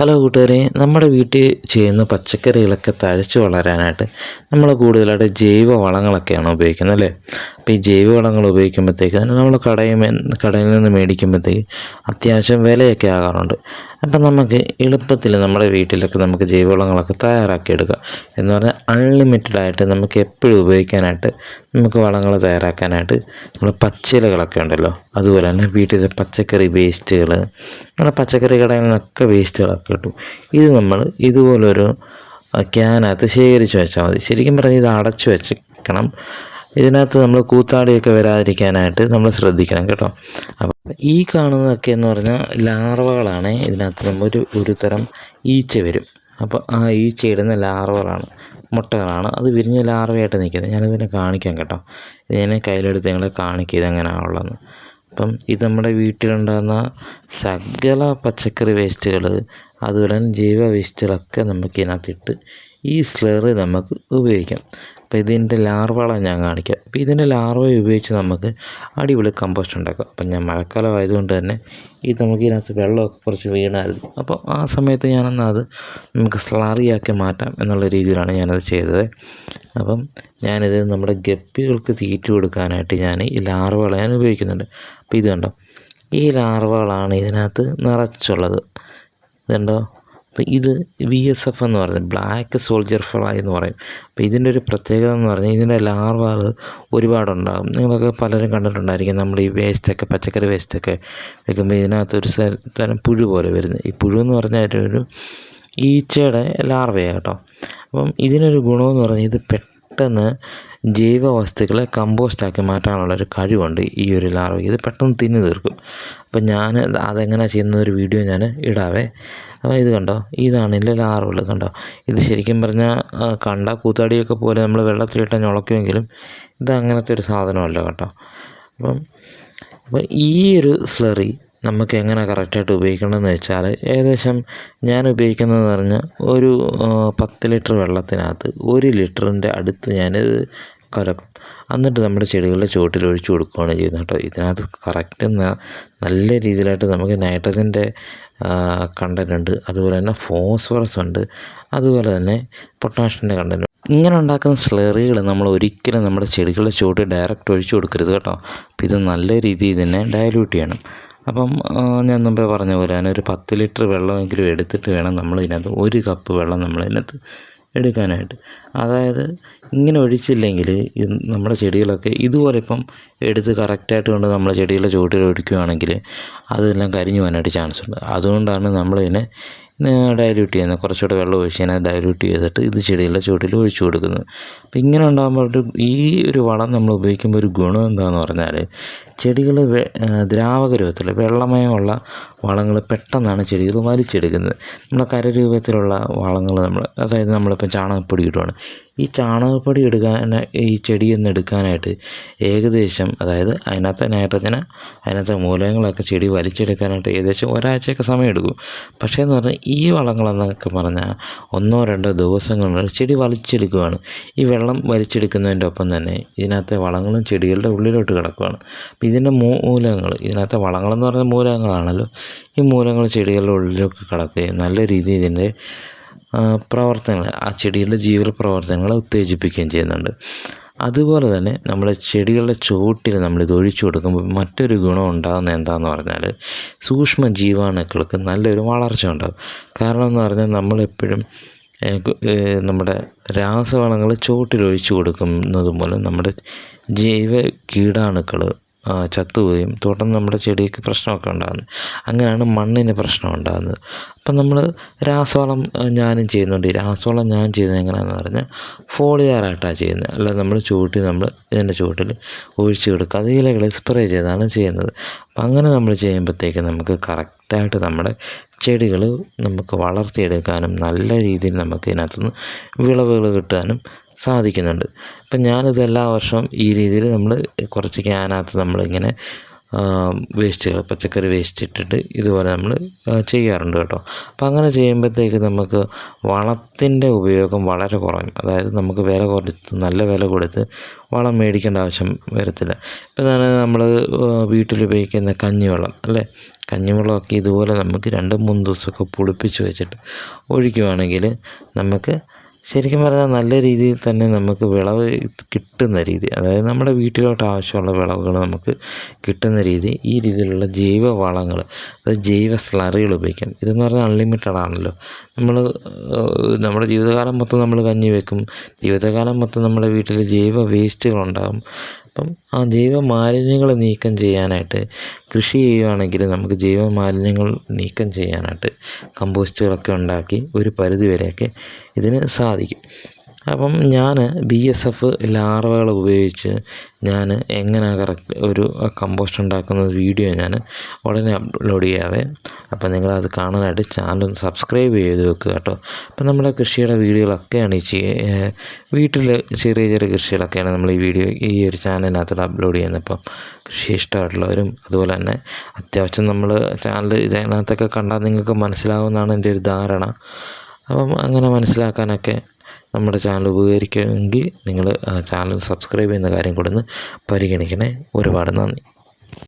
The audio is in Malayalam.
ഹലോ കൂട്ടുകാരെ നമ്മുടെ വീട്ടിൽ ചെയ്യുന്ന പച്ചക്കറികളൊക്കെ തഴച്ചു വളരാനായിട്ട് നമ്മൾ കൂടുതലായിട്ട് ജൈവ വളങ്ങളൊക്കെയാണ് ഉപയോഗിക്കുന്നത് അല്ലേ? അപ്പോൾ ഈ ജൈവവളങ്ങൾ ഉപയോഗിക്കുമ്പോഴത്തേക്ക് അതിന് നമ്മൾ കടയിൽ കടയിൽ നിന്ന് മേടിക്കുമ്പോഴത്തേക്ക് അത്യാവശ്യം വിലയൊക്കെ ആകാറുണ്ട്. അപ്പം നമുക്ക് എളുപ്പത്തിൽ നമ്മുടെ വീട്ടിലൊക്കെ നമുക്ക് ജൈവവളങ്ങളൊക്കെ തയ്യാറാക്കിയെടുക്കാം. എന്ന് പറഞ്ഞാൽ അൺലിമിറ്റഡ് ആയിട്ട് നമുക്ക് എപ്പോഴും ഉപയോഗിക്കാനായിട്ട് നമുക്ക് വളങ്ങൾ തയ്യാറാക്കാനായിട്ട് നമ്മൾ പച്ചിലകളൊക്കെ ഉണ്ടല്ലോ. അതുപോലെ തന്നെ വീട്ടിലെ പച്ചക്കറി വേസ്റ്റുകൾ നമ്മുടെ പച്ചക്കറി കടയിൽ നിന്നൊക്കെ വേസ്റ്റുകളൊക്കെ കിട്ടും. ഇത് നമ്മൾ ഇതുപോലൊരു ക്യാനകത്ത് ശേഖരിച്ച് വെച്ചാൽ മതി. ശരിക്കും പറഞ്ഞാൽ ഇത് അടച്ചു വെക്കണം ഇതിനകത്ത് നമ്മൾ കൂത്താടിയൊക്കെ വരാതിരിക്കാനായിട്ട് നമ്മൾ ശ്രദ്ധിക്കണം കേട്ടോ. അപ്പം ഈ കാണുന്നതൊക്കെ എന്ന് പറഞ്ഞാൽ ലാർവകളാണ്. ഇതിനകത്ത് നമ്മൾ ഒരു തരം ഈച്ച വരും. അപ്പോൾ ആ ഈച്ച ഇടുന്ന ലാർവകളാണ് മുട്ടകളാണ്. അത് വിരിഞ്ഞ ലാർവയായിട്ട് നിൽക്കുന്നത്. ഞാനിതിനെ കാണിക്കാം കേട്ടോ. ഞാൻ കയ്യിലെടുത്ത് ഞങ്ങളെ കാണിക്കുക ഇതെങ്ങനെയാണുള്ളതെന്ന് അപ്പം ഇത് നമ്മുടെ വീട്ടിലുണ്ടാകുന്ന സകല പച്ചക്കറി വേസ്റ്റുകൾ അതുപോലെ തന്നെ ജൈവ വേസ്റ്റുകളൊക്കെ നമുക്ക് ഇതിനകത്തിട്ട് ഈ സ്ലറി നമുക്ക് ഉപയോഗിക്കാം. അപ്പോൾ ഇതിന്റെ ലാർവകളാണ് ഞാൻ കാണിക്കാം. അപ്പോൾ ഇതിന്റെ ലാർവ ഉപയോഗിച്ച് നമുക്ക് അടിപൊളി കമ്പോസ്റ്റ് ഉണ്ടാക്കാം. അപ്പം ഞാൻ മഴക്കാലം ആയതുകൊണ്ട് തന്നെ ഇത് നമുക്ക് ഇതിനകത്ത് വെള്ളമൊക്കെ കുറച്ച് വീണായിരുന്നു. അപ്പോൾ ആ സമയത്ത് ഞാനെന്നാൽ അത് നമുക്ക് സ്ലാറിയാക്കി മാറ്റാം എന്നുള്ള രീതിയിലാണ് ഞാനത് ചെയ്തത്. അപ്പം ഞാനിത് നമ്മുടെ ഗപ്പികൾക്ക് തീറ്റ കൊടുക്കാനായിട്ട് ഞാൻ ഈ ലാർവകളെ ഞാൻ ഉപയോഗിക്കുന്നുണ്ട്. അപ്പോൾ ഇത് കണ്ടോ? ഈ ലാർവകളാണ് ഇതിനകത്ത് നിറച്ചുള്ളത്. ഇതുണ്ടോ? അപ്പോൾ ഇത് വി എസ് എഫ് എന്ന് പറയുന്നത് ബ്ലാക്ക് സോൾജർ ഫ്ലൈ എന്ന് പറയും. അപ്പോൾ ഇതിന്റെ ഒരു പ്രത്യേകത എന്ന് പറഞ്ഞാൽ ഇതിന്റെ ലാർവാൾ ഒരുപാടുണ്ടാകും. നിങ്ങളൊക്കെ പലരും കണ്ടിട്ടുണ്ടായിരിക്കും നമ്മൾ ഈ വേസ്റ്റൊക്കെ പച്ചക്കറി വേസ്റ്റൊക്കെ വെക്കുമ്പോൾ ഇതിനകത്ത് ഒരു തരം പുഴു പോലെ വരുന്നത്. ഈ പുഴു എന്ന് പറഞ്ഞാൽ ഒരു ഈച്ചയുടെ ലാർവയാണ് കേട്ടോ. അപ്പം ഇതിനൊരു ഗുണമെന്ന് പറഞ്ഞാൽ ഇത് പെട്ടെന്ന് ജൈവ വസ്തുക്കളെ കമ്പോസ്റ്റാക്കി മാറ്റാനുള്ള ഒരു കഴിവുണ്ട് ഈ ഒരു ലാർവയ്ക്ക്. ഇത് പെട്ടെന്ന് തിന്നു തീർക്കും. അപ്പം ഞാൻ അതെങ്ങനെ ചെയ്യുന്ന ഒരു വീഡിയോ ഞാൻ ഇടാവേ. അപ്പോൾ ഇത് കണ്ടോ? ഇതാണ് ഇതിന്റെ ലാർവകൾ കണ്ടോ? ഇത് ശരിക്കും പറഞ്ഞാൽ കണ്ട കൂത്താടിയൊക്കെ പോലെ നമ്മൾ വെള്ളത്തിലിട്ട് ഞുളക്കുമെങ്കിലും ഇത് അങ്ങനത്തെ ഒരു സാധനമല്ല കേട്ടോ. അപ്പം അപ്പോൾ ഈ ഒരു സ്ലറി നമുക്ക് എങ്ങനെ കറക്റ്റായിട്ട് ഉപയോഗിക്കണമെന്ന് വെച്ചാൽ ഏകദേശം ഞാൻ ഉപയോഗിക്കുന്നതെന്ന് പറഞ്ഞാൽ ഒരു പത്ത് ലിറ്റർ വെള്ളത്തിനകത്ത് ഒരു ലിറ്ററിന്റെ അടുത്ത് ഞാനിത് കലക്കും. എന്നിട്ട് നമ്മുടെ ചെടികളുടെ ചുവട്ടിൽ ഒഴിച്ചു കൊടുക്കുകയാണ് ചെയ്യുന്നത് കേട്ടോ. ഇതിനകത്ത് കറക്റ്റ് നല്ല രീതിയിലായിട്ട് നമുക്ക് നൈട്രജന്റെ കണ്ടന്റ് ഉണ്ട്. അതുപോലെ തന്നെ ഫോസ്ഫറസ് ഉണ്ട്. അതുപോലെ തന്നെ പൊട്ടാഷ്യന്റെ കണ്ടന്റ് ഇങ്ങനെ ഉണ്ടാക്കുന്ന സ്ലറികൾ നമ്മൾ ഒരിക്കലും നമ്മുടെ ചെടികളുടെ ചുവട്ടിൽ ഡയറക്റ്റ് ഒഴിച്ചു കൊടുക്കരുത് കേട്ടോ. അപ്പോൾ ഇത് നല്ല രീതിയിൽ തന്നെ ഡയല്യൂട്ട് ചെയ്യണം. അപ്പം ഞാൻ മുമ്പേ പറഞ്ഞ പോലെ തന്നെ ഒരു പത്ത് ലിറ്റർ വെള്ളമെങ്കിലും എടുത്തിട്ട് വേണം നമ്മൾ ഇതിനകത്ത് ഒരു കപ്പ് വെള്ളം നമ്മൾ ഇതിനകത്ത് എടുക്കാനായിട്ട്. അതായത് ഇങ്ങനെ ഒഴിച്ചില്ലെങ്കിൽ നമ്മുടെ ചെടികളൊക്കെ ഇതുപോലെ ഇപ്പം എടുത്ത് കറക്റ്റായിട്ട് കൊണ്ട് നമ്മളെ ചെടികളുടെ ചുവട്ടിൽ ഒഴിക്കുകയാണെങ്കിൽ അതെല്ലാം കരിഞ്ഞു പോകാനായിട്ട് ചാൻസ് ഉണ്ട്. അതുകൊണ്ടാണ് നമ്മളിതിനെ ഡയല്യൂട്ട് ചെയ്യുന്നത്. കുറച്ചുകൂടെ വെള്ളം ഒഴിച്ച് അതിനെ ഡയല്യൂട്ട് ചെയ്തിട്ട് ഇത് ചെടികളുടെ ചുവട്ടിൽ ഒഴിച്ചു കൊടുക്കുന്നത്. അപ്പോൾ ഇങ്ങനെ ഉണ്ടാകുമ്പോൾ ഈ ഒരു വളം നമ്മൾ ഉപയോഗിക്കുമ്പോൾ ഒരു ഗുണം എന്താണെന്ന് പറഞ്ഞാൽ ചെടികൾ ദ്രാവക രൂപത്തിൽ വെള്ളമയമുള്ള വളങ്ങൾ പെട്ടെന്നാണ് ചെടികൾ വലിച്ചെടുക്കുന്നത്. നമ്മുടെ കരരൂപത്തിലുള്ള വളങ്ങൾ നമ്മൾ അതായത് നമ്മളിപ്പോൾ ചാണകപ്പൊടി ഇടുകയാണ് ഈ ചാണകപ്പൊടി എടുക്കാൻ ഈ ചെടിയിൽ നിന്ന് എടുക്കാനായിട്ട് ഏകദേശം അതായത് അതിനകത്തെ നൈട്രജന് അതിനകത്തെ മൂലകങ്ങളൊക്കെ ചെടി വലിച്ചെടുക്കാനായിട്ട് ഏകദേശം ഒരാഴ്ചയൊക്കെ സമയമെടുക്കും. പക്ഷേ എന്ന് പറഞ്ഞാൽ ഈ വളങ്ങളെന്നൊക്കെ പറഞ്ഞാൽ ഒന്നോ രണ്ടോ ദിവസങ്ങളിൽ ചെടി വലിച്ചെടുക്കുകയാണ് ഈ വെള്ളം വലിച്ചെടുക്കുന്നതിന്റെ ഒപ്പം തന്നെ ഇതിനകത്തെ വളങ്ങളും ചെടികളുടെ ഉള്ളിലോട്ട് കിടക്കുകയാണ് ഇതിന്റെ മൂലകങ്ങൾ ഇതിനകത്തെ വളങ്ങളെന്ന് പറഞ്ഞ മൂലകങ്ങളാണല്ലോ ഈ മൂലകങ്ങൾ ചെടികളുടെ ഉള്ളിലൊക്കെ കിടക്കുകയും നല്ല രീതിയിൽ ഇതിന്റെ പ്രവർത്തനങ്ങൾ ആ ചെടിയുടെ ജീവൽ പ്രവർത്തനങ്ങളെ ഉത്തേജിപ്പിക്കുകയും ചെയ്യുന്നുണ്ട്. അതുപോലെ തന്നെ നമ്മുടെ ചെടികളുടെ ചുവട്ടിൽ നമ്മളിത് ഒഴിച്ചു കൊടുക്കുമ്പോൾ മറ്റൊരു ഗുണം ഉണ്ടാകുന്നത് എന്താണെന്ന് പറഞ്ഞാൽ സൂക്ഷ്മ ജീവാണുക്കൾക്ക് നല്ലൊരു വളർച്ച ഉണ്ടാകും. കാരണം എന്ന് പറഞ്ഞാൽ നമ്മളെപ്പോഴും നമ്മുടെ രാസവളങ്ങൾ ചുവട്ടിൽ ഒഴിച്ചു കൊടുക്കുന്നത് മൂലം നമ്മുടെ ജൈവ കീടാണുക്കൾ ചത്തുപോയും. തുടർന്ന് നമ്മുടെ ചെടിക്ക് പ്രശ്നമൊക്കെ ഉണ്ടാകുന്നത് അങ്ങനെയാണ് മണ്ണിന് പ്രശ്നം ഉണ്ടാകുന്നത്. അപ്പം നമ്മൾ രാസവളം ഞാനും ചെയ്യുന്നുണ്ട്. ഈ രാസവളം ഞാൻ ചെയ്യുന്നത് എങ്ങനെയാണെന്ന് പറഞ്ഞാൽ ഫോളിയാറായിട്ടാണ് ചെയ്യുന്നത്. അല്ലാതെ നമ്മൾ ചൂട്ടി നമ്മൾ ഇതിന്റെ ചൂട്ടിൽ ഒഴിച്ചു കൊടുക്കുക. അത് ഇലകളിൽ സ്പ്രേ ചെയ്താണ് ചെയ്യുന്നത്. അപ്പം അങ്ങനെ നമ്മൾ ചെയ്യുമ്പോഴത്തേക്ക് നമുക്ക് കറക്റ്റായിട്ട് നമ്മുടെ ചെടികൾ നമുക്ക് വളർത്തിയെടുക്കാനും നല്ല രീതിയിൽ നമുക്ക് ഇതിനകത്തുനിന്ന് വിളവുകൾ കിട്ടാനും സാധിക്കുന്നുണ്ട്. അപ്പം ഞാനിത് എല്ലാ വർഷവും ഈ രീതിയിൽ നമ്മൾ കുറച്ച് ക്യാനകത്ത് നമ്മളിങ്ങനെ വേസ്റ്റുകൾ പച്ചക്കറി വേസ്റ്റ് ഇട്ടിട്ട് ഇതുപോലെ നമ്മൾ ചെയ്യാറുണ്ട് കേട്ടോ. അപ്പം അങ്ങനെ ചെയ്യുമ്പോഴത്തേക്ക് നമുക്ക് വളത്തിന്റെ ഉപയോഗം വളരെ കുറയും അതായത് നമുക്ക് വില കൊടുത്ത് നല്ല വില കൊടുത്ത് വളം മേടിക്കേണ്ട ആവശ്യം വരത്തില്ല. ഇപ്പം തന്നെ നമ്മൾ വീട്ടിൽ ഉപയോഗിക്കുന്ന കഞ്ഞിവെള്ളം അല്ലേ? കഞ്ഞിവെള്ളമൊക്കെ ഇതുപോലെ നമുക്ക് രണ്ട് മൂന്ന് ദിവസമൊക്കെ പുളിപ്പിച്ച് വെച്ചിട്ട് ഒഴിക്കുവാണെങ്കിൽ നമുക്ക് ശരിക്കും പറഞ്ഞാൽ നല്ല രീതിയിൽ തന്നെ നമുക്ക് വിളവ് കിട്ടുന്ന രീതി അതായത് നമ്മുടെ വീട്ടിലോട്ട് ആവശ്യമുള്ള വിളവുകൾ നമുക്ക് കിട്ടുന്ന രീതി ഈ രീതിയിലുള്ള ജൈവ വളങ്ങൾ അതായത് ജൈവ സ്ലറികൾ ഉപയോഗിക്കാം ഇതെന്ന് പറഞ്ഞാൽ അൺലിമിറ്റഡ് ആണല്ലോ. നമ്മൾ നമ്മുടെ ജീവിതകാലം മൊത്തം നമ്മൾ കഞ്ഞി വെക്കും. ജീവിതകാലം മൊത്തം നമ്മുടെ വീട്ടിൽ ജൈവ വേസ്റ്റുകളുണ്ടാകും അപ്പം ആ ജൈവ മാലിന്യങ്ങൾ നീക്കം ചെയ്യാനായിട്ട് കൃഷി ചെയ്യുവാണെങ്കിൽ നമുക്ക് ജൈവ മാലിന്യങ്ങൾ നീക്കം ചെയ്യാനായിട്ട് കമ്പോസ്റ്റുകളൊക്കെ ഉണ്ടാക്കി ഒരു പരിധി വരെയൊക്കെ ഇതിന് സാധിക്കും. അപ്പം ഞാൻ ബി എസ് എഫ് ലാർവകൾ ഉപയോഗിച്ച് ഞാൻ എങ്ങനെ കറക്റ്റ് ഒരു കമ്പോസ്റ്റ് ഉണ്ടാക്കുന്ന വീഡിയോ ഞാൻ ഉടനെ അപ്ലോഡ് ചെയ്യാവേ. അപ്പം നിങ്ങളത് കാണാനായിട്ട് ചാനൽ ഒന്ന് സബ്സ്ക്രൈബ് ചെയ്ത് വെക്കുക കേട്ടോ. അപ്പം നമ്മുടെ കൃഷിയുടെ വീഡിയോകളൊക്കെയാണ് ഈ ചെയ്യ വീട്ടിൽ ചെറിയ ചെറിയ കൃഷികളൊക്കെയാണ് നമ്മൾ ഈ വീഡിയോ ഈ ഒരു ചാനലിനകത്ത് അപ്ലോഡ് ചെയ്യുന്നത്. അപ്പം കൃഷി ഇഷ്ടമായിട്ടുള്ളവരും അതുപോലെ തന്നെ അത്യാവശ്യം നമ്മൾ ചാനൽ ഇതിനകത്തൊക്കെ കണ്ടാൽ നിങ്ങൾക്ക് മനസ്സിലാവുമെന്നാണ് എന്റെ ഒരു ധാരണ. അപ്പം അങ്ങനെ മനസ്സിലാക്കാനൊക്കെ നമ്മുടെ ചാനൽ ഉപകരിക്കുമെങ്കിൽ നിങ്ങൾ ചാനൽ സബ്സ്ക്രൈബ് ചെയ്യുന്ന കാര്യം കൂടെ ഒന്ന് പരിഗണിക്കണേ. ഒരുപാട് നന്ദി.